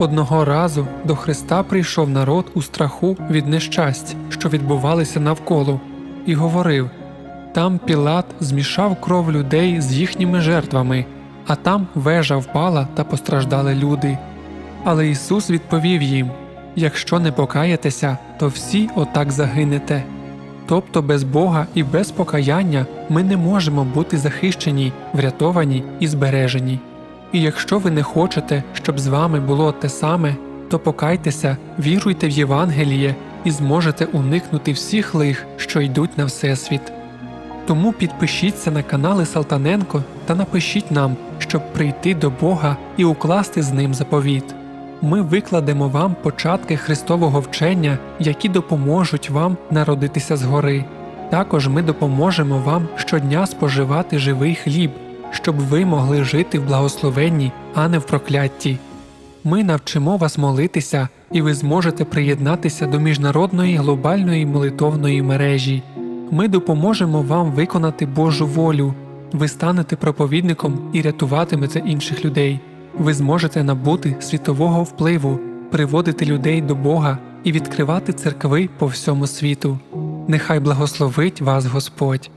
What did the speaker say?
Одного разу до Христа прийшов народ у страху від нещасть, що відбувалися навколо, і говорив там Пілат змішав кров людей з їхніми жертвами, а там вежа впала та постраждали люди. Але Ісус відповів їм якщо не покаєтеся, то всі отак загинете. Тобто без Бога і без покаяння ми не можемо бути захищені, врятовані і збережені. І якщо ви не хочете, щоб з вами було те саме, то покайтеся, віруйте в Євангеліє і зможете уникнути всіх лих, що йдуть на Всесвіт. Тому підпишіться на канали Салтаненко та напишіть нам, щоб прийти до Бога і укласти з ним заповіт. Ми викладемо вам початки Христового вчення, які допоможуть вам народитися згори. Також ми допоможемо вам щодня споживати живий хліб, щоб ви могли жити в благословенні, а не в проклятті. Ми навчимо вас молитися, і ви зможете приєднатися до міжнародної глобальної молитовної мережі. Ми допоможемо вам виконати Божу волю. Ви станете проповідником і рятуватимете інших людей. Ви зможете набути світового впливу, приводити людей до Бога і відкривати церкви по всьому світу. Нехай благословить вас Господь.